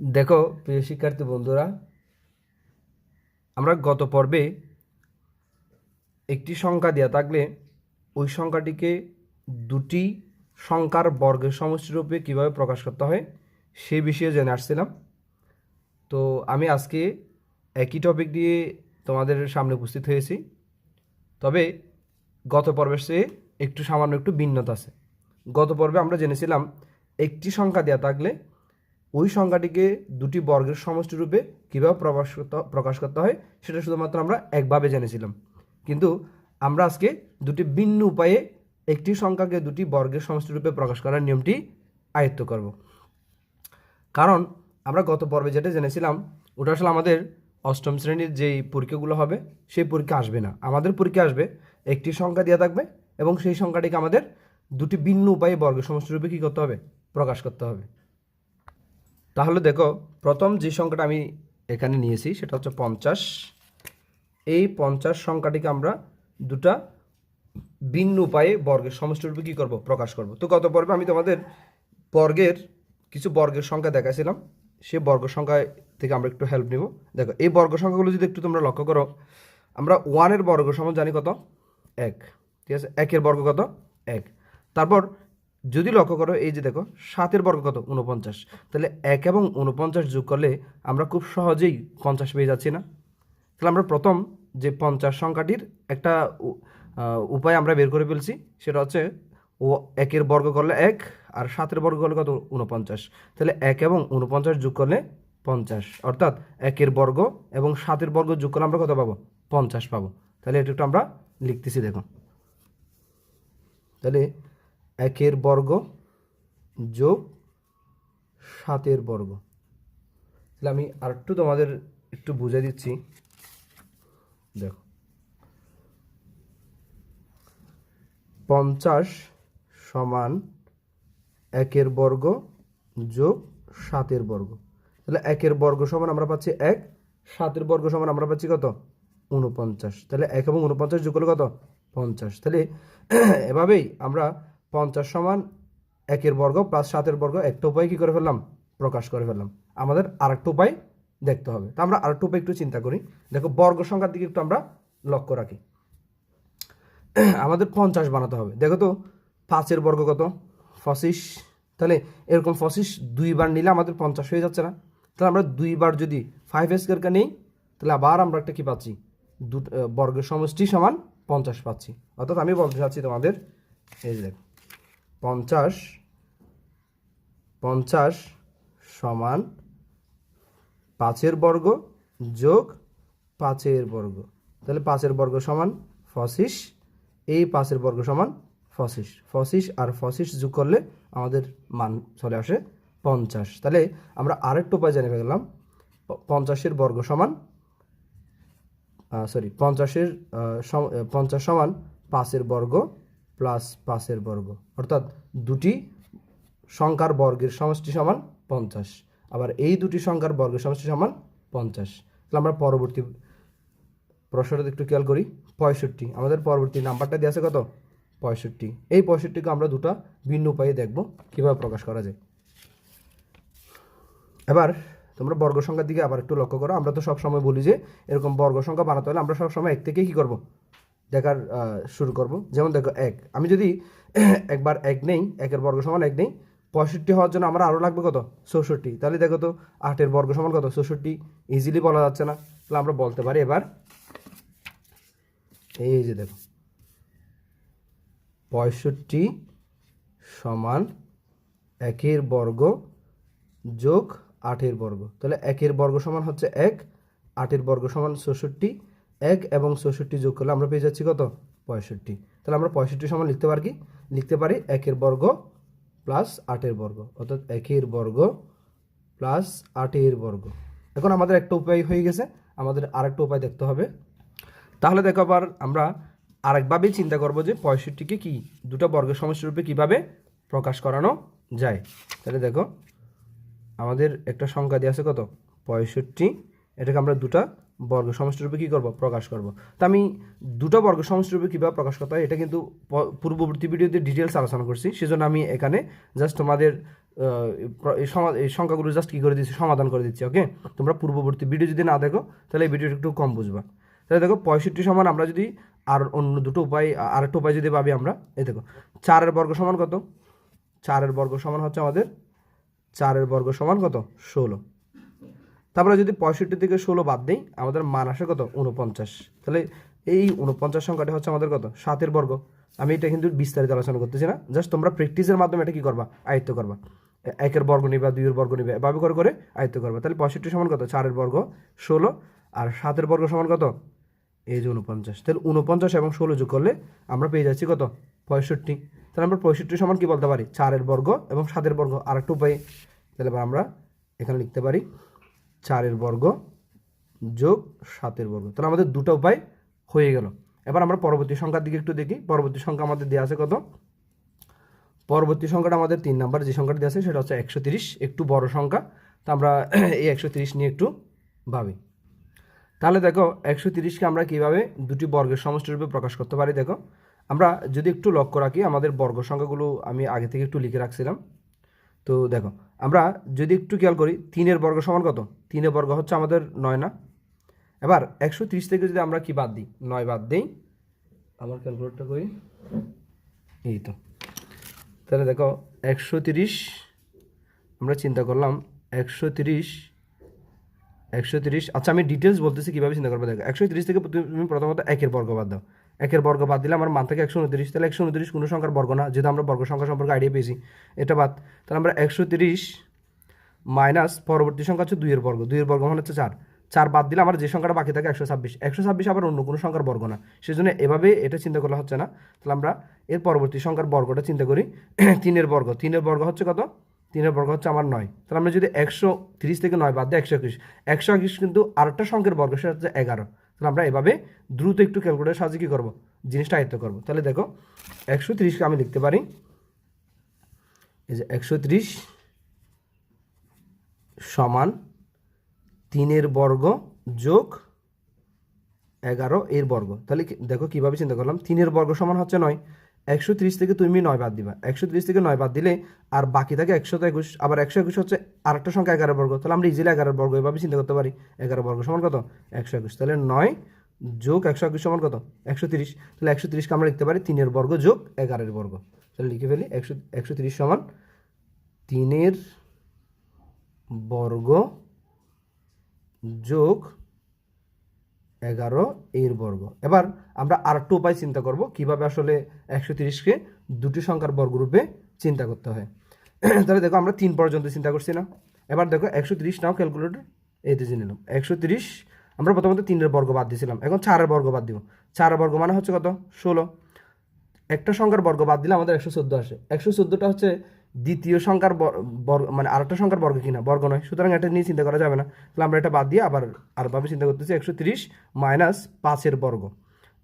দেখো, প্রিয় শিক্ষার্থী বন্ধুরা, আমরা গত পর্বে একটি সংখ্যা দেওয়া থাকলে ওই সংখ্যাটিকে দুটি সংখ্যার বর্গের সমষ্টিরূপে কীভাবে প্রকাশ করতে হয় সেই বিষয়ে জেনে আসছিলাম। তো আমি আজকে একই টপিক দিয়ে তোমাদের সামনে উপস্থিত হয়েছি। তবে গত পর্বের চেয়ে একটু সামান্য একটু ভিন্নতা আছে। গত পর্বে আমরা জেনেছিলাম একটি সংখ্যা দেওয়া থাকলে ওই সংখ্যাটিকে দুটি বর্গের সমষ্টিরূপে কীভাবে প্রকাশ করতে প্রকাশ করতে হয় সেটা শুধুমাত্র আমরা একভাবে জেনেছিলাম। কিন্তু আমরা আজকে দুটি ভিন্ন উপায়ে একটি সংখ্যাকে দুটি বর্গের সমষ্টিরূপে প্রকাশ করার নিয়মটি আয়ত্ত করব। কারণ আমরা গত পর্বে যেটা জেনেছিলাম, ওটা আসলে আমাদের অষ্টম শ্রেণির যেই পরীক্ষাগুলো হবে, সেই পরীক্ষা আসবে না। আমাদের পরীক্ষা আসবে, একটি সংখ্যা দেওয়া থাকবে এবং সেই সংখ্যাটিকে আমাদের দুটি ভিন্ন উপায়ে বর্গের সমষ্টিরূপে কী করতে হবে? প্রকাশ করতে হবে। তাহলে দেখো, প্রথম যে সংখ্যাটা আমি এখানে নিয়েছি, সেটা হচ্ছে পঞ্চাশ। এই পঞ্চাশ সংখ্যাটিকে আমরা দুটা ভিন্ন উপায়ে বর্গের সমষ্টিরূপে কী করব? প্রকাশ করব। তো গত পর্বে আমি তোমাদের বর্গের কিছু বর্গের সংখ্যা দেখাইছিলাম। সে বর্গ সংখ্যা থেকে আমরা একটু হেল্প নিব। দেখো, এই বর্গ সংখ্যাগুলো যদি একটু তোমরা লক্ষ্য করো, আমরা ওয়ানের বর্গ সমান জানি কত? এক। ঠিক আছে? একের বর্গ কত? এক। তারপর যদি লক্ষ্য করো, এই যে দেখো সাতের বর্গ কত? উনপঞ্চাশ তাহলে এক এবং উনপঞ্চাশ যোগ করলে আমরা খুব সহজেই পঞ্চাশ পেয়ে যাচ্ছি না। তাহলে আমরা প্রথম যে পঞ্চাশ সংখ্যাটির একটা উপায় আমরা বের করে ফেলছি, সেটা হচ্ছে ও একের বর্গ করলে এক, আর সাতের বর্গ করলে কত? উনপঞ্চাশ তাহলে এক এবং উনপঞ্চাশ যোগ করলে পঞ্চাশ। অর্থাৎ একের বর্গ এবং সাতের বর্গ যোগ করলে আমরা কত পাবো? পঞ্চাশ পাবো। তাহলে এটা একটু আমরা লিখতেছি, দেখো। তাহলে একের বর্গ যোগ সাতের বর্গ। তাহলে আমি আরেকটু তোমাদের একটু বুঝে দিচ্ছি। দেখো। পঞ্চাশ সমান একের বর্গ যোগ সাতের বর্গ। তাহলে একের বর্গ সমান আমরা পাচ্ছি এক, সাতের বর্গ সমান আমরা পাচ্ছি কত? উনপঞ্চাশ তাহলে এক এবং উনপঞ্চাশ যোগ করলে কত? পঞ্চাশ। তাহলে এভাবেই আমরা পঞ্চাশ সমান একের বর্গ প্লাস সাতের বর্গ একটা উপায় কী করে ফেললাম? প্রকাশ করে ফেললাম। আমাদের আরেকটা উপায় দেখতে হবে। তা আমরা আরেকটা উপায় একটু চিন্তা করি। দেখো, বর্গ সংখ্যার দিকে একটু আমরা লক্ষ্য রাখি। আমাদের পঞ্চাশ বানাতে হবে। দেখো তো পাঁচের বর্গ কত? পঁচিশ। তাহলে এরকম ফসিস দুইবার নিলে আমাদের পঞ্চাশ হয়ে যাচ্ছে না। তাহলে আমরা দুইবার যদি ফাইভ স্কোয়ারকে নিই, তাহলে আবার আমরা একটা কি পাচ্ছি? দু বর্গের সমষ্টি সমান পঞ্চাশ পাচ্ছি। অর্থাৎ আমি বলতে চাচ্ছি তোমাদের, এই যে পঞ্চাশ পঞ্চাশ সমান পাঁচের বর্গ যোগ পাঁচের বর্গ। তাহলে পাঁচের বর্গ সমান পঁচিশ, এই পাঁচের বর্গ সমান পঁচিশ পঁচিশ আর ফসিস যোগ করলে আমাদের মান চলে আসে পঞ্চাশ। তাহলে আমরা আরেকটু উপায় জেনে গেলাম পঞ্চাশের বর্গ সমান সরি পঞ্চাশের পঞ্চাশ সমান পাঁচের বর্গ প্লাস পাঁচের বর্গ। অর্থাৎ দুটি সংখ্যার বর্গের সমষ্টি সমান পঞ্চাশ। আবার এই দুটি সংখ্যার বর্গের সমষ্টি সমান পঞ্চাশ। তাহলে আমরা পরবর্তী প্রশ্নটা একটু খেয়াল করি। পঁয়ষট্টি। আমাদের পরবর্তী নাম্বারটা দেওয়া আছে কত? পঁয়ষট্টি। এই পঁয়ষট্টিকে আমরা দুটো ভিন্ন উপায়ে দেখব কীভাবে প্রকাশ করা যায়। এবার তোমরা বর্গ সংখ্যার দিকে আবার একটু লক্ষ্য করো। আমরা তো সব সময় বলি যে এরকম বর্গ সংখ্যা বানাতে হলে আমরা সব সময় এক থেকে কী করব? দেখার শুরু করব। যেমন দেখো এক। আমি যদি একবার এক নেই, একের বর্গ সমান এক নেই, পঁয়ষট্টি হওয়ার জন্য আমার আরও লাগবে কত? চৌষট্টি। তাহলে দেখো তো আটের বর্গ সমান কত? চৌষট্টি। ইজিলি বলা যাচ্ছে না। তাহলে আমরা বলতে পারি এবার, এই যে দেখো পঁয়ষট্টি সমান একের বর্গ যোগ আটের বর্গ। তাহলে একের বর্গ সমান হচ্ছে এক, আটের বর্গ সমান চৌষট্টি, এক এবং চৌষট্টি যোগ করলে আমরা পেয়ে যাচ্ছি কত? পঁয়ষট্টি। তাহলে আমরা পঁয়ষট্টি সমান লিখতে পারি লিখতে পারি একের বর্গ প্লাস আটের বর্গ, অর্থাৎ একের বর্গ প্লাস আটের বর্গ। এখন আমাদের একটা উপায় হয়ে গেছে, আমাদের আরেকটা উপায় দেখতে হবে। তাহলে দেখো আবার আমরা আরেকভাবেই চিন্তা করব যে পঁয়ষট্টিকে কি দুটো বর্গের সমষ্টিরূপে কীভাবে প্রকাশ করানো যায়? তাহলে দেখো, আমাদের একটা সংখ্যা দেওয়া আছে কত? পঁয়ষট্টি। এটাকে আমরা দুটা বর্গ সমষ্টিরূপে কী করব? প্রকাশ করব। তো আমি দুটো বর্গ সমষ্টিরূপে কীভাবে প্রকাশ করতে হয়, এটা কিন্তু পূর্ববর্তী ভিডিওতে ডিটেলস আলোচনা করছি। সেজন্য আমি এখানে জাস্ট তোমাদের এই সংখ্যাগুলো জাস্ট কী করে দিচ্ছি? সমাধান করে দিচ্ছি, ওকে? তোমরা পূর্ববর্তী ভিডিও যদি না দেখো, তাহলে এই ভিডিওটা একটু কম বুঝবা। তাহলে দেখো পঁয়ষট্টি সমান আমরা যদি আর অন্য দুটো উপায় আর একটা উপায় যদি ভাবি আমরা, এই দেখো, চারের বর্গ সমান কত? চারের বর্গ সমান হচ্ছে আমাদের চারের বর্গ সমান কত? ষোলো। তারপরে যদি পঁয়ষট্টি থেকে ষোলো বাদ দিই, আমাদের মান আসে কত? উনপঞ্চাশ তাহলে এই উনপঞ্চাশ সংখ্যাটা হচ্ছে আমাদের কত? সাতের বর্গ। আমি এটা কিন্তু বিস্তারিত আলোচনা করতেছি না, জাস্ট তোমরা প্র্যাকটিসের মাধ্যমে এটা কি করবা? আয়ত্ত করবা। একের বর্গ নিবা, দুইয়ের বর্গ নিবে, এভাবে করে করে আয়ত্ত করবা। তাহলে পঁয়ষট্টি সমান কত? চারের বর্গ ষোলো, আর সাতের বর্গ সমান কত? এই যে উনপঞ্চাশ তাহলে উনপঞ্চাশ এবং ষোলো যোগ করলে আমরা পেয়ে যাচ্ছি কত? পঁয়ষট্টি। তাহলে আমরা পঁয়ষট্টি সমান কি বলতে পারি? চারের বর্গ এবং সাতের বর্গ আর একটু উপায়ে। তাহলে এবার আমরা এখানে লিখতে পারি, চারের বর্গ যোগ সাতের বর্গ। তাহলে আমাদের দুটো উপায় হয়ে গেল। এবার আমরা পরবর্তী সংখ্যার দিকে একটু দেখি। পরবর্তী সংখ্যা আমাদের দেওয়া আছে কত? পরবর্তী সংখ্যাটা আমাদের তিন নাম্বার যে সংখ্যাটা দেওয়া আছে সেটা হচ্ছে একশো একটু বড় সংখ্যা। তো আমরা এই একশো নিয়ে একটু ভাবি। তাহলে দেখো, একশো তিরিশকে আমরা কীভাবে দুটি বর্গের সমষ্টিরূপে প্রকাশ করতে পারি? দেখো, আমরা যদি একটু লক্ষ্য রাখি, আমাদের বর্গ সংখ্যাগুলো আমি আগে থেকে একটু লিখে রাখছিলাম। তো দেখো, আমরা যদি একটু খেয়াল করি, তিনের বর্গ সমান কত? তিনের বর্গ হচ্ছে আমাদের নয় না? এবার একশো তিরিশ থেকে যদি আমরা কি বাদ দিই? নয় বাদ দিই। আমার ক্যালকুলেটটা করি। এই তো। তাহলে দেখো, একশো তিরিশ, আমরা চিন্তা করলাম, একশো তিরিশ একশো তিরিশ। আচ্ছা আমি ডিটেলস বলতেছি কীভাবে চিন্তা করব, দেখো, একশো তিরিশ থেকে তুমি প্রথমত একের বর্গ বাদ দাও। একের বর্গ বাদ দিলে আমার মান থেকে একশো উনত্রিশ। তাহলে একশো উনত্রিশ কোনো সংখ্যার বর্গ না, যেহেতু আমরা বর্গ সংখ্যা সম্পর্কে আইডিয়া পেয়েছি, এটা বাদ। তাহলে আমরা একশো তিরিশ মাইনাস পরবর্তী সংখ্যা হচ্ছে দুইয়ের বর্গ। দুইয়ের বর্গ মানে হচ্ছে চার। চার বাদ দিলে আমার যে সংখ্যাটা বাকি থাকে একশো ছাব্বিশ। একশো ছাব্বিশ আবার অন্য কোনো সংখ্যার বর্গ না, সেজন্য এভাবে এটা চিন্তা করা হচ্ছে না। তাহলে আমরা এর পরবর্তী সংখ্যার বর্গটা চিন্তা করি, তিনের বর্গ। তিনের বর্গ হচ্ছে কত? তিনের বর্গ হচ্ছে আমার নয়। তাহলে আমরা যদি একশো তিরিশ থেকে নয় বাদ দিই, একশো একুশ। একশো একুশ কিন্তু আরেকটা সংখ্যার বর্গ, সেটা হচ্ছে এগারো। তাহলে আমরা এভাবে দ্রুত একটু ক্যালকুলেটার সাহায্যে কী করব? জিনিসটা আয়ত্ত করব। তাহলে দেখো, একশো তিরিশকে আমি লিখতে পারি। এই যে একশো তিরিশ সমান তিনের বর্গ যোগ এগারো এর বর্গ। তাহলে দেখো কীভাবে চিন্তা করলাম, তিনের বর্গ সমান হচ্ছে নয়। একশো তিরিশ থেকে তুমি নয় বাদ দিবা। একশো তিরিশ থেকে নয় বাদ দিলে আর বাকি থাকে একশো একুশ। আবার একশো একুশ হচ্ছে আরেকটা সংখ্যা এগারো বর্গ। তাহলে আমরা ইজিলি এগারো বর্গ এভাবে চিন্তা করতে পারি। এগারো বর্গ সমান কত? একশো একুশ। তাহলে নয় যোগ একশো একুশ সমান কত? একশো তিরিশ। তাহলে একশো তিরিশকে আমরা লিখতে পারি তিনের বর্গ যোগ এগারোর বর্গ। তাহলে লিখে ফেলি একশো একশো তিরিশ সমান তিনের বর্গ যোগ এগারো, এর বর্গ। এবার আমরা আর একটু উপায় চিন্তা করব, কীভাবে আসলে একশো তিরিশকে দুটি সংখ্যার বর্গরূপে চিন্তা করতে হয়। তাহলে দেখো আমরা তিন পর্যন্ত চিন্তা করছি না। এবার দেখো একশো তিরিশ, নাও ক্যালকুলেটর এইতে জেনে নিলাম একশো তিরিশ, আমরা প্রথমত তিনের বর্গ বাদ দিয়েছিলাম। এখন চারের বর্গ বাদ দিব। চারের বর্গ মানে হচ্ছে কত? ষোলো। একটা সংখ্যার বর্গ বাদ দিলে আমাদের একশো চোদ্দ আসে। একশো চোদ্দোটা হচ্ছে দ্বিতীয় সংখ্যার বর- বর্গ মানে আরেকটা সংখ্যার বর্গ কিনা? বর্গ নয়। সুতরাং এটা নিয়ে চিন্তা করা যাবে না। তাহলে আমরা এটা বাদ দিয়ে আবার আরভাবে চিন্তা করতেছি একশো তিরিশ মাইনাস পাঁচের বর্গ।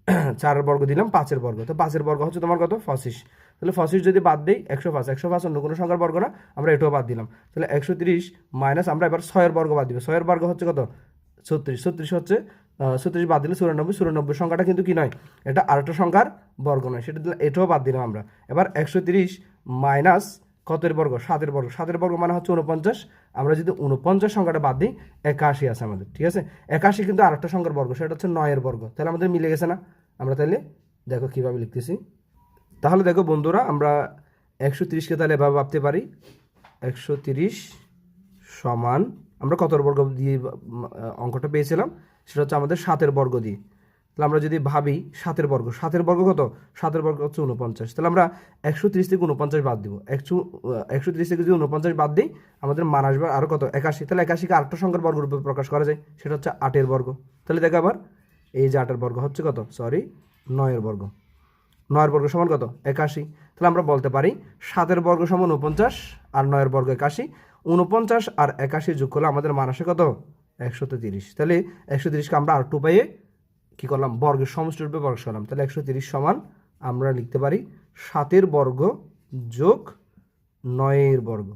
চারের বর্গ দিলাম, পাঁচের বর্গ। তো পাঁচের বর্গ হচ্ছে তোমার কত? পঁচিশ। তাহলে পঁচিশ যদি বাদ দিই, একশো পাঁচ। একশো পাঁচ অন্য কোনো সংখ্যার বর্গ না, আমরা এটাও বাদ দিলাম। তাহলে একশো তিরিশ মাইনাস আমরা এবার ছয়ের বর্গ বাদ দিব। ছয়ের বর্গ হচ্ছে কত? ছত্রিশ। ছত্রিশ হচ্ছে ছত্রিশ বাদ দিলে চুরানব্বই। চুরানব্বই সংখ্যাটা কিন্তু কি নয়? এটা আরেকটা সংখ্যার বর্গ নয়। সেটা এটাও বাদ দিলাম আমরা। এবার একশো তিরিশ মাইনাস কতের বর্গ? সাতের বর্গ। সাতের বর্গ মানে হচ্ছে উনপঞ্চাশ আমরা যদি উনপঞ্চাশ সংখ্যাটা বাদ দিই, একাশি আছে আমাদের, ঠিক আছে? একাশি কিন্তু আরেকটা সংখ্যার বর্গ, সেটা হচ্ছে নয়ের বর্গ। তাহলে আমাদের মিলে গেছে না? আমরা তাহলে দেখো কীভাবে লিখতেছি। তাহলে দেখো বন্ধুরা, আমরা একশো তিরিশকে তাহলে এভাবে ভাবতে পারি। একশো তিরিশ সমান, আমরা কত বর্গ দিয়ে অঙ্কটা পেয়েছিলাম? সেটা হচ্ছে আমাদের সাতের বর্গ দিয়ে। তাহলে আমরা যদি ভাবি সাতের বর্গ সাতের বর্গ কত? সাতের বর্গ হচ্ছে উনপঞ্চাশ তাহলে আমরা একশো তিরিশ থেকে উনপঞ্চাশ বাদ দিব। একশো একশো তিরিশ থেকে যদি উনপঞ্চাশ বাদ দিই, আমাদের মান আসবে আরও কত? একাশি। তাহলে একাশিকে আটটা সংখ্যার বর্গরূপে প্রকাশ করা যায়, সেটা হচ্ছে আটের বর্গ। তাহলে দেখো আবার, এই যে আটের বর্গ হচ্ছে কত? সরি, নয়ের বর্গ। নয়ের বর্গ সমান কত? একাশি। তাহলে আমরা বলতে পারি সাতের বর্গ সমান উনপঞ্চাশ আর নয়ের বর্গ একাশি। উনপঞ্চাশ আর একাশি যোগ করলে আমাদের মান আসে কত? একশো তিরিশ তাহলে একশো তিরিশকে আমরা আর টু পাইয়ে কী করলাম? বর্গের সমষ্টি রূপে প্রকাশ করলাম তাহলে একশো তিরিশ সমান আমরা লিখতে পারি সাতের বর্গ যোগ নয়ের বর্গ।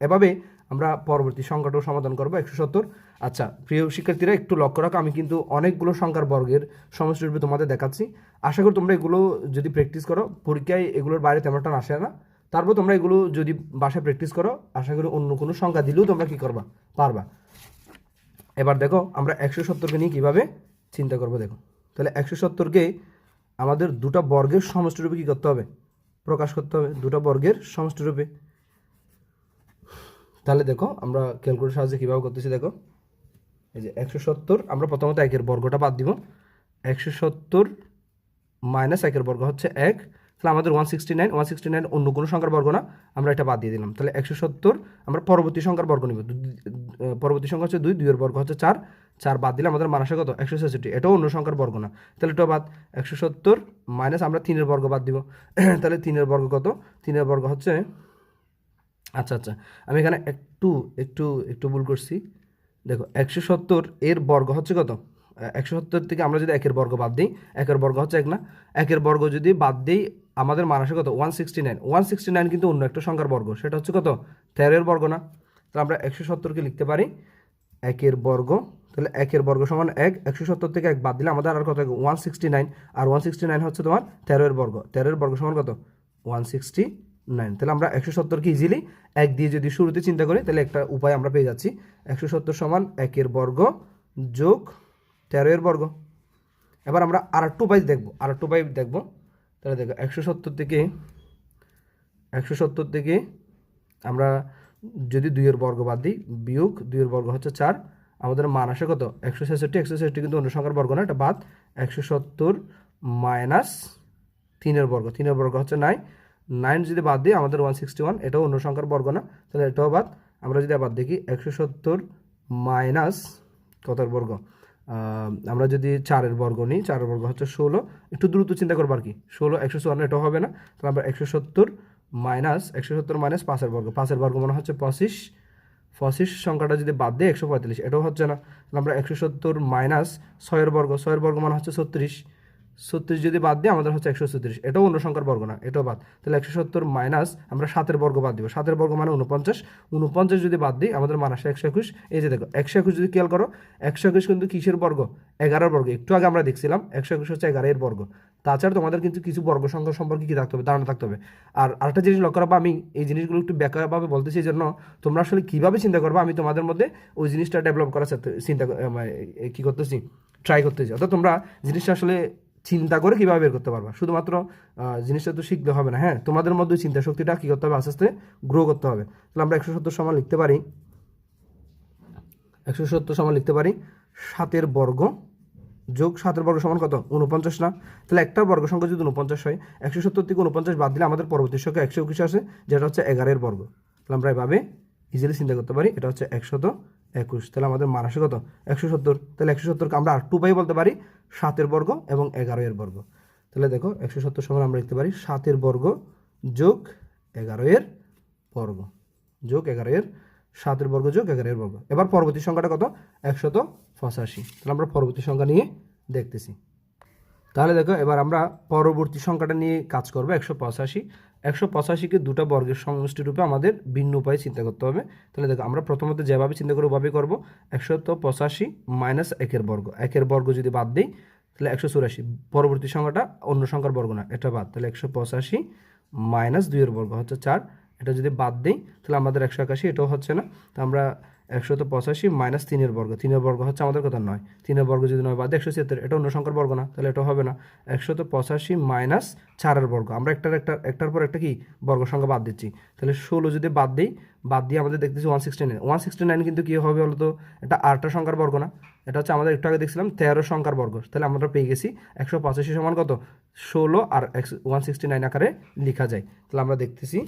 এভাবে আমরা পরবর্তী সংখ্যাটাও সমাধান করব, একশো সত্তর। আচ্ছা প্রিয় শিক্ষার্থীরা, একটু লক্ষ্য রাখো, আমি কিন্তু অনেকগুলো সংখ্যার বর্গের সমষ্টি রূপে তোমাদের দেখাচ্ছি। আশা করি তোমরা এগুলো যদি প্র্যাকটিস করো, পরীক্ষায় এগুলোর বাইরে তেমন একটা আসে না। তারপর তোমরা এগুলো যদি বাসায় প্র্যাকটিস করো, আশা করি অন্য কোনো সংখ্যা দিলেও তোমরা কি করবা? পারবা। এবার দেখো, আমরা একশো সত্তরকে নিয়ে কীভাবে চিন্তা করব দেখো তাহলে একশো সত্তরকে আমাদের দুটা বর্গের সমষ্টিরূপে কী করতে হবে? প্রকাশ করতে হবে। দুটা বর্গের সমষ্টিরূপে। তাহলে দেখো, আমরা ক্যালকুলেটার সাহায্যে কীভাবে করতেছি, দেখো। এই যে একশো সত্তর, আমরা প্রথমত একের বর্গটা বাদ দিব। একশো সত্তর মাইনাস একের বর্গ হচ্ছে এক। তাহলে আমাদের one sixty nine one sixty nine অন্য কোনো সংখ্যার বর্গ না, আমরা এটা বাদ দিয়ে দিলাম। তাহলে একশো সত্তর, আমরা পরবর্তী সংখ্যার বর্গ নিব। পরবর্তী সংখ্যা হচ্ছে দুই, দুইয়ের বর্গ হচ্ছে চার চার বাদ দিলে আমাদের মানসে কত? একশো ছেষট্টি। এটাও অন্য সংখ্যার বর্গ না। তাহলে এটা বাদ। একশো সত্তর মাইনাস আমরা তিনের বর্গ বাদ দিব। তাহলে তিনের বর্গ কত? তিনের বর্গ হচ্ছে আচ্ছা আচ্ছা আমি এখানে একটু একটু একটু ভুল করছি। দেখো, একশো সত্তর এর বর্গ হচ্ছে কত? একশো সত্তর থেকে আমরা যদি একের বর্গ বাদ দিই, একের বর্গ হচ্ছে এক না? একের বর্গ যদি বাদ দিই, আমাদের মান কত? One sixty nine one sixty nine কিন্তু অন্য একটা সংখ্যার বর্গ, সেটা হচ্ছে কত? তেরোর বর্গ না? তাহলে আমরা একশো সত্তরকে লিখতে পারি, একের বর্গ, তাহলে একের বর্গ সমান এক, একশো সত্তর থেকে এক বাদ দিলে আমাদের আর কত ওয়ান সিক্সটি নাইন আর ওয়ান সিক্সটি নাইন হচ্ছে তোমার তেরোর বর্গ তেরোর বর্গ সমান কত? ওয়ান সিক্সটি নাইন তাহলে আমরা একশো সত্তরকে ইজিলি এক দিয়ে যদি শুরুতে চিন্তা করি, তাহলে একটা উপায় আমরা পেয়ে যাচ্ছি। একশো সত্তর সমান একের বর্গ যোগ তেরো এর বর্গ। এবার আমরা আর টু উপায় দেখব আর টু উপায় দেখব। তাহলে দেখো, একশো সত্তর থেকে, একশো সত্তর থেকে আমরা যদি দুইয়ের বর্গ বাদ দিই, বিয়োগ দুইয়ের বর্গ হচ্ছে চার, আমাদের মান আসে কত? একশো ছেষট্টি একশো ছেষট্টি কিন্তু অন্য সংখ্যার বর্গ না এটা বাদ। একশো সত্তর মাইনাস তিনের বর্গ তিনের বর্গ হচ্ছে নাইন নাইন যদি বাদ দিই, আমাদের ওয়ান সিক্সটি ওয়ান এটাও অন্য সংখ্যার বর্গ না, তাহলে এটাও বাদ। আমরা যদি আবার দেখি, একশো সত্তর মাইনাস কতর বর্গ? আমরা যদি চারের বর্গ নিই, চারের বর্গ হচ্ছে ষোলো, একটু দ্রুত চিন্তা করব আর কি। ষোলো, একশো চুয়ান্ন, এটাও হবে না। তাহলে আমরা একশো সত্তর মাইনাস, একশো সত্তর মাইনাস পাঁচের বর্গ। পাঁচের বর্গ মানে হচ্ছে পঁচিশ। পঁচিশ সংখ্যাটা যদি বাদ দিয়ে একশো পঁয়তাল্লিশ, এটাও হচ্ছে না। তাহলে আমরা একশো সত্তর মাইনাস ছয়ের বর্গ ছয়ের বর্গ মানে হচ্ছে ছত্রিশ। ছত্রিশ যদি বাদ দিই আমাদের হচ্ছে একশো ছত্রিশ। এটাও অন্য সংখ্যার বর্গ না এটাও বাদ। তাহলে একশো সত্তর মাইনাস আমরা সাতের বর্গ বাদ দিব। সাতের বর্গ মানে উনপঞ্চাশ উনপঞ্চাশ যদি বাদ দিই আমাদের মান আসে একশো একুশ। এই যে দেখো একশো একুশ যদি খেয়াল করো একশো একুশ কিন্তু কিসের বর্গ? এগারোর বর্গ। একটু আগে আমরা দেখছিলাম একশো একুশ হচ্ছে এগারো এর বর্গ। তাছাড়া তোমাদের কিন্তু কিছু বর্গ সংখ্যা সম্পর্কে কি থাকতে হবে? ধারণা থাকতে হবে। আর আরেকটা জিনিস লক্ষ্য রাখব আমি এই জিনিসগুলো একটু ব্যাখ্যাভাবে বলতেছি এই জন্য তোমরা আসলে কীভাবে চিন্তা করবে? আমি তোমাদের মধ্যে ওই জিনিসটা ডেভেলপ করার চিন্তা মানে, কী করতেছি? ট্রাই করতেছি। অর্থাৎ তোমরা জিনিসটা আসলে চিন্তা করে কীভাবে বের করতে পারবা? শুধুমাত্র জিনিসটা তো শিখতে হবে না হ্যাঁ? তোমাদের মধ্যে চিন্তা শক্তিটা কী করতে হবে? আস্তে আস্তে গ্রো করতে হবে। তাহলে আমরা একশো সত্তর সমান লিখতে পারি। একশো সত্তর সমান লিখতে পারি, সাতের বর্গ যোগ সাতের বর্গ সমান কত? উনপঞ্চাশ না? তাহলে একটা বর্গ সংখ্যা যদি উনপঞ্চাশ হয়, একশো সত্তর থেকে উনপঞ্চাশ বাদ দিলে আমাদের পরবর্তী সংখ্যা একশো একুশ আসে, যেটা হচ্ছে এগারোর বর্গ। তাহলে আমরা এভাবে ইজিলি চিন্তা করতে পারি, এটা হচ্ছে একশত একুশ। তাহলে আমাদের মান আসে কত? একশো সত্তর। তাহলে একশো সত্তরকে আমরা আর টু পাই বলতে পারি সাতের বর্গ এবং এগারো এর বর্গ। তাহলে দেখো, একশো সত্তর সমান আমরা লিখতে পারি সাতের বর্গ যোগ এগারো এর বর্গ। যোগ এগারো এর সাতের বর্গ যোগ এগারো এর বর্গ। এবার পরবর্তী সংখ্যাটা কত? একশত পঁচাশি। তাহলে আমরা পরবর্তী সংখ্যা নিয়ে দেখতেছি। তাহলে দেখো, এবার আমরা পরবর্তী সংখ্যাটা নিয়ে কাজ করব, একশো পঁচাশি। একশো পঁচাশিকে দুটা বর্গের সমষ্টি রূপে আমাদের ভিন্ন উপায়ে চিন্তা করতে হবে। তাহলে দেখো, আমরা প্রথমত যেভাবে চিন্তা করব ওভাবেই করব, একশো তো পঁচাশি মাইনাস একের বর্গ। একের বর্গ যদি বাদ দিই, তাহলে একশো চুরাশি। পরবর্তী সংখ্যাটা অন্য সংখ্যার বর্গ না, এটা বাদ। তাহলে একশো পঁচাশি মাইনাস দুইয়ের বর্গ হচ্ছে চার। এটা যদি বাদ দিই, তাহলে আমাদের একশো একাশি, এটাও হচ্ছে না। তো আমরা একশত পঁচাশি মাইনাস তিনের বর্গ। তিনের বর্গ হচ্ছে আমাদের কথা নয়। তিনের বর্গ যদি নয় বাদ একশো ছিয়াত্তর, এটা অন্য সংখ্যার বর্গ না, তাহলে এটা হবে না। একশত পঁচাশি মাইনাস চারের বর্গ। আমরা একটার একটা, একটার পর একটা কি? বর্গ সংখ্যা বাদ দিচ্ছি। তাহলে ষোলো যদি বাদ দিই, বাদ দিয়ে আমাদের দেখতেছি one sixty nine one sixty nine কিন্তু কী হবে বলতো? এটা আটটা সংখ্যার বর্গ না। এটা হচ্ছে আমাদের একটু আগে দেখছিলাম, তেরো সংখ্যার বর্গ। তাহলে আমরা পেয়ে গেছি একশো পঁচাশি সমান কত? ষোলো আর ওয়ান সিক্সটি নাইন আকারে লেখা যায়। তাহলে আমরা দেখতেছি,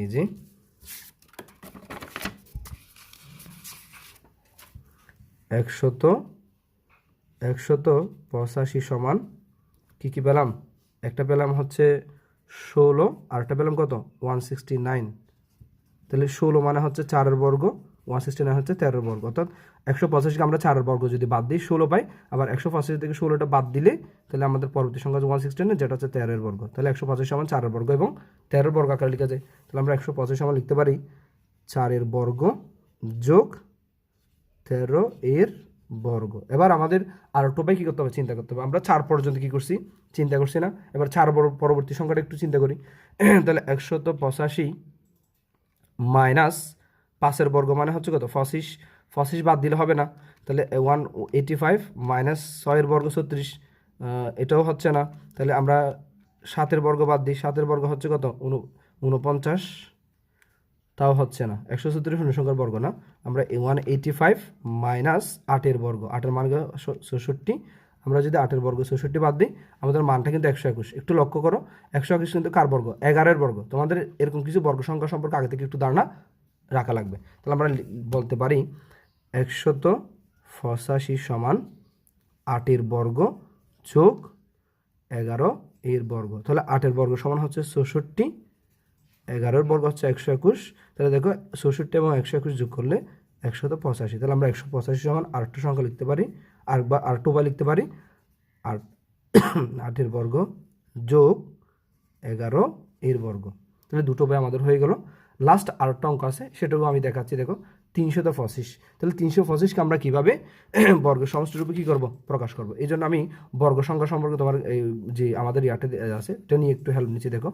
এই যে একশত একশত পঁচাশি সমান কী কী পেলাম? একটা পেলাম হচ্ছে ষোলো, আর একটা পেলাম কত? ওয়ান সিক্সটি নাইন তাহলে ষোলো মানে হচ্ছে চারের বর্গ ওয়ান সিক্সটি নাইন হচ্ছে তেরোর বর্গ। অর্থাৎ একশো পঁচাশিকে আমরা চারের বর্গ যদি বাদ দিই, ষোলো পাই, আবার একশো পঁচাশি থেকে ষোলোটা বাদ দিলে, তাহলে আমাদের পরবর্তী সংখ্যা হচ্ছে ওয়ান সিক্সটি নাইন যেটা হচ্ছে তেরোর বর্গ। তাহলে একশো পঁচাশি সমান চারের বর্গ এবং তেরোর বর্গ আকারে লিখা যায়। তাহলে আমরা একশো পঁচাশি সমান লিখতে পারি, চারের বর্গ যোগ তেরো এর বর্গ। এবার আমাদের আর উপায় কী করতে হবে? চিন্তা করতে হবে। আমরা চার পর্যন্ত কী করছি? চিন্তা করছি না। এবার চার পরবর্তী সংখ্যাটা একটু চিন্তা করি। তাহলে একশত পঁচাশি মাইনাস পাঁচের বর্গ মানে হচ্ছে কত? পঁচিশ। পঁচিশ বাদ দিলে হবে না। তাহলে ওয়ান এইটি ফাইভ মাইনাস ছয়ের বর্গ ছত্রিশ এটাও হচ্ছে না। তাহলে আমরা সাতের বর্গ বাদ দিই। সাতের বর্গ হচ্ছে কত? উন, উনপঞ্চাশ তাও হচ্ছে না। একশো ছত্রিশ অনুসংখ্যার বর্গ না। আমরা ওয়ান এইটি ফাইভ মাইনাস আটের বর্গ আটের মান চৌষট্টি আমরা যদি আটের বর্গ চৌষট্টি বাদ দিই, আমাদের মানটা কিন্তু একশো একুশ। একটু লক্ষ্য করো, একশো একুশ কিন্তু কার বর্গ? এগারোর বর্গ। তোমাদের এরকম কিছু বর্গ সংখ্যা সম্পর্কে আগে থেকে একটু ধারণা রাখা লাগবে। তাহলে আমরা বলতে পারি, একশত পঁচাশি সমান আটের বর্গ যোগ এগারো এর বর্গ। তাহলে আটের বর্গ সমান হচ্ছে চৌষট্টি এগারোর বর্গ হচ্ছে একশো একুশ। তাহলে দেখো চৌষট্টি এবং একশো একুশ যোগ করলে একশত পঁচাশি। তাহলে আমরা একশো পঁচাশি সমান আরেকটা সংখ্যা লিখতে পারি, আর বা আর টু বা লিখতে পারি। আর আটের বর্গ যোগ এগারো, এর বর্গ। তাহলে দুটো বই আমাদের হয়ে গেল। লাস্ট আরেকটা অঙ্ক আছে সেটাও আমি দেখাচ্ছি, দেখো। তিনশত পঁচিশ। তাহলে তিনশো পঁচিশকে আমরা কীভাবে বর্গ সমষ্টি রূপে কী করব? প্রকাশ করব। এই জন্য আমি বর্গ সংখ্যা সম্পর্কে তোমার যে আমাদের ইয়াতে আছে, এটা নিয়ে একটু হেল্প নিচ্ছি, দেখো।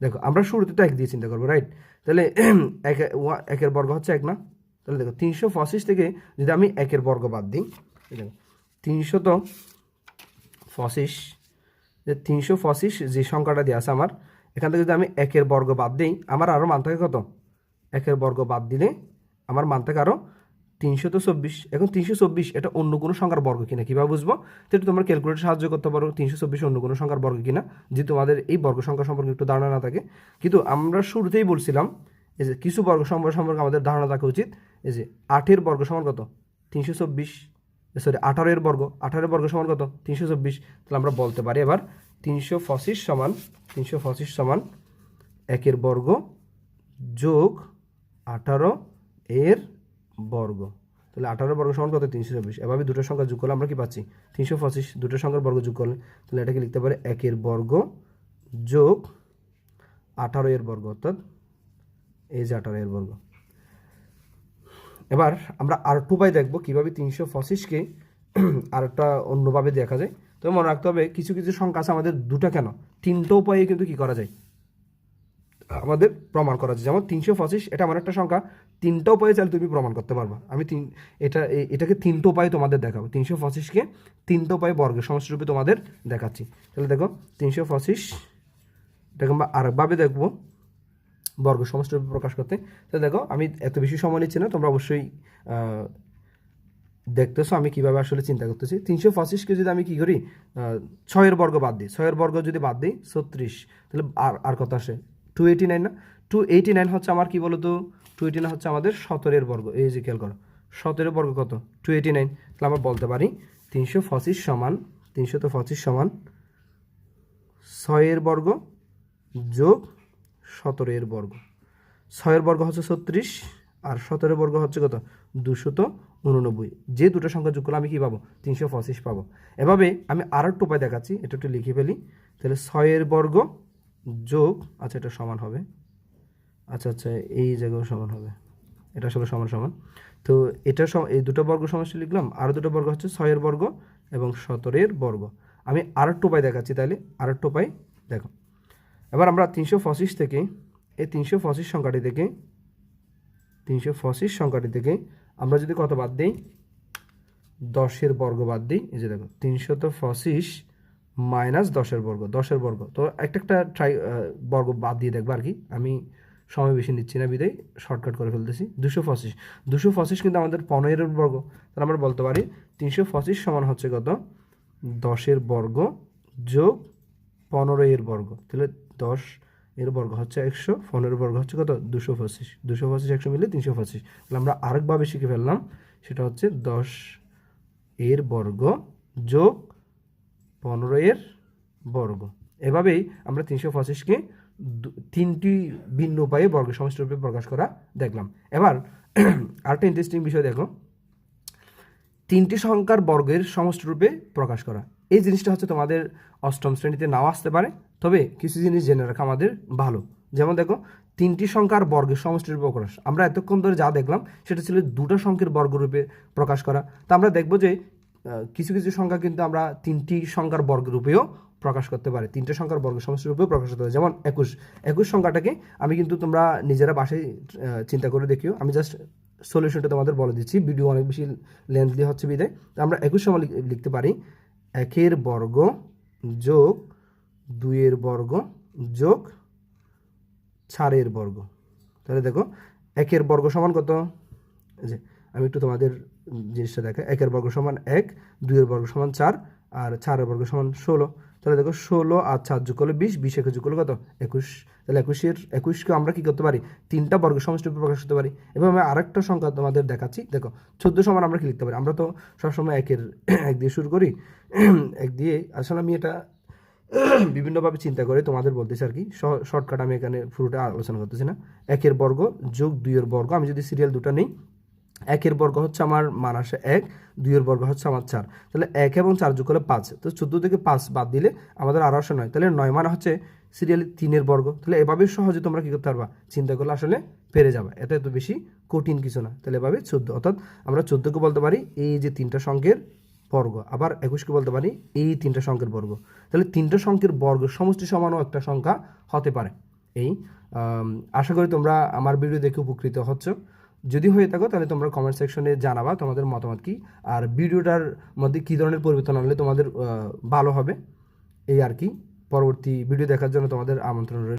দেখো, আমরা শুরুতে তো এক দিয়ে চিন্তা করব রাইট তাহলে এক একের বর্গ হচ্ছে এক না? তাহলে দেখো, তিনশো পঁচিশ থেকে যদি আমি একের বর্গ বাদ দিই দেখো তিনশত পঁচিশ, যে তিনশো পঁচিশ যে সংখ্যাটা দেওয়া আছে আমার, এখান থেকে যদি আমি একের বর্গ বাদ দিই, আমার আরও মান থাকে কত? একের বর্গ বাদ দিলে আমার মান থাকে আরও তিনশো তো চব্বিশ, এখন তিনশো চব্বিশ এটা অন্য কোনো সংখ্যার বর্গ কিনা, কীভাবে বুঝব? এটা তোমার ক্যালকুলেটর সাহায্য করতে পারো, তিনশো চব্বিশ অন্য কোনো সংখ্যার বর্গ কিনা যদি তোমাদের এই বর্গ সংখ্যা সম্পর্কে একটু ধারণা না থাকে। কিন্তু আমরা শুরুতেই বলছিলাম, এই যে কিছু বর্গ সংখ্যা সম্পর্কে আমাদের ধারণা থাকা উচিত, এই যে আটের বর্গ সমান কত? তিনশো চব্বিশ সরি আঠারোর বর্গ আঠারোর বর্গ সমান কত? তিনশো চব্বিশ, তাহলে আমরা বলতে পারি এবার তিনশো পঁচিশ সমান, তিনশো পঁচিশ সমান একের বর্গ যোগ আঠারো এর বর্গ। তাহলে আঠারো বর্গ সমান কত? তিনশো চব্বিশ। এভাবে দুটো সংখ্যা যোগ করলে আমরা কি পাচ্ছি? তিনশো পঁচিশ। দুটো সংখ্যার বর্গ যোগ করলে তাহলে এটাকে লিখতে পারে একের বর্গ যোগ আঠারো এর বর্গ, অর্থাৎ এই যে আঠারো এর বর্গ। এবার আমরা আর টু বাই দেখব কীভাবে তিনশো পঁচিশকে আরেকটা অন্যভাবে দেখা যায়। তো মনে রাখতে হবে, কিছু কিছু সংখ্যা আছে আমাদের দুটো কেন? তিনটা উপায়ে কিন্তু কি করা যায়? আমাদের প্রমাণ করা যায় যেমন তিনশো পঁচিশ, এটা আমার একটা সংখ্যা, তিনটা উপায়ে চাইলে তুমি প্রমাণ করতে পারবা। আমি তিন, এটা এটাকে তিনটা উপায়ে তোমাদের দেখাবো। তিনশো পঁচিশকে তিনটা উপায়ে বর্গের সমষ্টি রূপে তোমাদের দেখাচ্ছি। তাহলে দেখো, তিনশো পঁচিশ, এটাকে আমরা আরেকভাবে দেখব বর্গ সমষ্টি রূপে প্রকাশ করতে। তাহলে দেখো, আমি এত বেশি সময় নিচ্ছি না, তোমরা অবশ্যই দেখতেছো আমি কীভাবে আসলে চিন্তা করতেছি। তিনশো পঁচিশকে যদি আমি কি করি ছয়ের বর্গ বাদ দিই, ছয়ের বর্গ যদি বাদ দিই, ছত্রিশ, তাহলে আর আর কত আসে? টু এইটি নাইন না? টু এইটি নাইন হচ্ছে আমার কী বলতো? টু এইটি নাইন হচ্ছে আমাদের সতেরোর বর্গ। এই যে খেয়াল করো সতেরো বর্গ কত? টু এইটি নাইন তাহলে আমরা বলতে পারি তিনশো পঁচিশ সমান, তিনশো তো পঁচিশ সমান ছয়ের বর্গ যোগ সতেরোর বর্গ। ছয়ের বর্গ হচ্ছে ছত্রিশ, আর সতেরো বর্গ হচ্ছে কত? দুশত উননব্বই। যে দুটো সংখ্যা যোগ করলে আমি কী পাবো? তিনশো পঁচিশ পাবো। এভাবে আমি আর একটু উপায় দেখাচ্ছি, এটা একটু লিখে ফেলি। তাহলে ছয়ের বর্গ যোগ আচ্ছা এটা সমান হবে। আচ্ছা আচ্ছা এই জায়গাও সমান হবে। এটা আসলে সমান সমান। তো এটা এই দুটো বর্গ সমস্যা লিখলাম আরও দুটো বর্গ হচ্ছে ছয়ের বর্গ এবং সতেরোর বর্গ। আমি আর একটু উপায় দেখাচ্ছি তাহলে, আর একটু উপায় দেখো। এবার আমরা তিনশো পঁচিশ থেকে, এই তিনশো পঁচিশ সংখ্যাটি থেকে, তিনশো পঁচিশ সংখ্যাটি থেকে আমরা যদি কত বাদ দিই? দশের বর্গ বাদ দিই, এই যে দেখো, তিনশত পঁচিশ মাইনাস দশের বর্গ দশের বর্গ। তো একটা একটা ট্রাই বর্গ বাদ দিয়ে দেখব আর কি। আমি সময় বেশি নিচ্ছি না, বিদায়। শর্টকাট করে ফেলতেছি। দুশো পঁচিশ। দুশো পঁচিশ কিন্তু আমাদের পনেরোর বর্গ। তাহলে আমরা বলতে পারি তিনশো পঁচিশ সমান হচ্ছে কত? দশের বর্গ যোগ পনেরো এর বর্গ। তাহলে দশ এর বর্গ হচ্ছে একশো, পনেরো বর্গ হচ্ছে কত? দুশো পঁচিশ। দুশো পঁচিশ একশো মিলে তিনশো পঁচিশ। তাহলে আমরা আরেকভাবে শিখে ফেললাম, সেটা হচ্ছে দশ এর বর্গ যোগ পনেরো এর বর্গ। এভাবেই আমরা তিনশো পঁচিশকে তিনটি ভিন্ন উপায়ে বর্গ সমষ্টি রূপে প্রকাশ করা দেখলাম। এবার আরেকটা ইন্টারেস্টিং বিষয় দেখো। তিনটি সংখ্যার বর্গের সমষ্টি রূপে প্রকাশ করা। এই জিনিসটা হচ্ছে তোমাদের অষ্টম শ্রেণীতে নাও আসতে পারে, তবে কিছু জিনিস জেনে রাখা আমাদের ভালো। যেমন দেখো, তিনটি সংখ্যার বর্গের সমষ্টিরূপে প্রকাশ। আমরা এতক্ষণ ধরে যা দেখলাম, সেটা ছিল দুটো সংখ্যার বর্গরূপে প্রকাশ করা। তা আমরা দেখব যে কিছু কিছু সংখ্যা কিন্তু আমরা তিনটি সংখ্যার বর্গরূপেও প্রকাশ করতে পারি। তিনটে সংখ্যার বর্গ সমষ্টির রূপেও প্রকাশ করতে পারি। যেমন একুশ। একুশ সংখ্যাটাকে আমি কিন্তু তোমরা নিজেরা বাসায় চিন্তা করে দেখিও। আমি জাস্ট সলিউশনটা তোমাদের বলে দিচ্ছি। ভিডিও অনেক বেশি লেন্থলি হচ্ছে বিদায়। আমরা একুশ সময় লিখ- লিখতে পারি। একের বর্গ যোগ দুইয়ের বর্গ যোগ চারের বর্গ। তাহলে দেখো, একের বর্গ সমান কত? যে, আমি একটু তোমাদের জিনিসটা দেখাই একের বর্গ সমান এক, দুইয়ের বর্গ সমান চার, আর চারের বর্গ সমান ষোলো। তাহলে দেখো ষোলো আর চার যোগ করলে বিশ বিশ একে যোগ করলে কত? একুশ। তাহলে একুশের একুশকে আমরা কি করতে পারি? তিনটা বর্গ সমষ্টিরূপে প্রকাশ করতে পারি। এবং আমি আরেকটা সংখ্যা তোমাদের দেখাচ্ছি। দেখো, চোদ্দ সমান আমরা কি লিখতে পারি? আমরা তো সবসময় একের এক দিয়ে শুরু করি। এক দিয়ে, আসলে আমি এটা বিভিন্নভাবে চিন্তা করে তোমাদের বলতেছি আর কি। শর্টকাট আমি এখানে পুরোটা আলোচনা করতেছি না। একের বর্গ যোগ দুইয়ের বর্গ। আমি যদি সিরিয়াল দুটো নেই একের বর্গ হচ্ছে আমার মান আসে এক, দুইয়ের বর্গ হচ্ছে আমার চার। তাহলে এক এবং চার যোগ করলে পাঁচ। তো চোদ্দ থেকে পাঁচ বাদ দিলে আমাদের আরও আসে নয়। তাহলে নয় মানে হচ্ছে সিরিয়াল তিনের বর্গ। তাহলে এভাবে সহজে তোমরা কী করতে পারবা? চিন্তা করলে আসলে পেরে যাবে। এটা এত বেশি কঠিন কিছু না। তাহলে এভাবে চোদ্দ। অর্থাৎ আমরা চোদ্দকে বলতে পারি এই যে তিনটা সংখ্যের বর্গ। আবার একুশকে বলতে পারি এই তিনটা সংখ্যের বর্গ। তাহলে তিনটা সংখ্যের বর্গ সমষ্টি সমানও একটা সংখ্যা হতে পারে। এই আশা করি তোমরা আমার ভিডিও দেখে উপকৃত হচ্ছ। যদি হয়ে থাকো, তাহলে তোমরা কমেন্ট সেকশনে জানাবা তোমাদের মতামত কি, আর ভিডিওটার মধ্যে কী ধরনের পরিবর্তন আনলে তোমাদের ভালো হবে, এই আর কি। পরবর্তী ভিডিও দেখার জন্য তোমাদের আমন্ত্রণ রইল।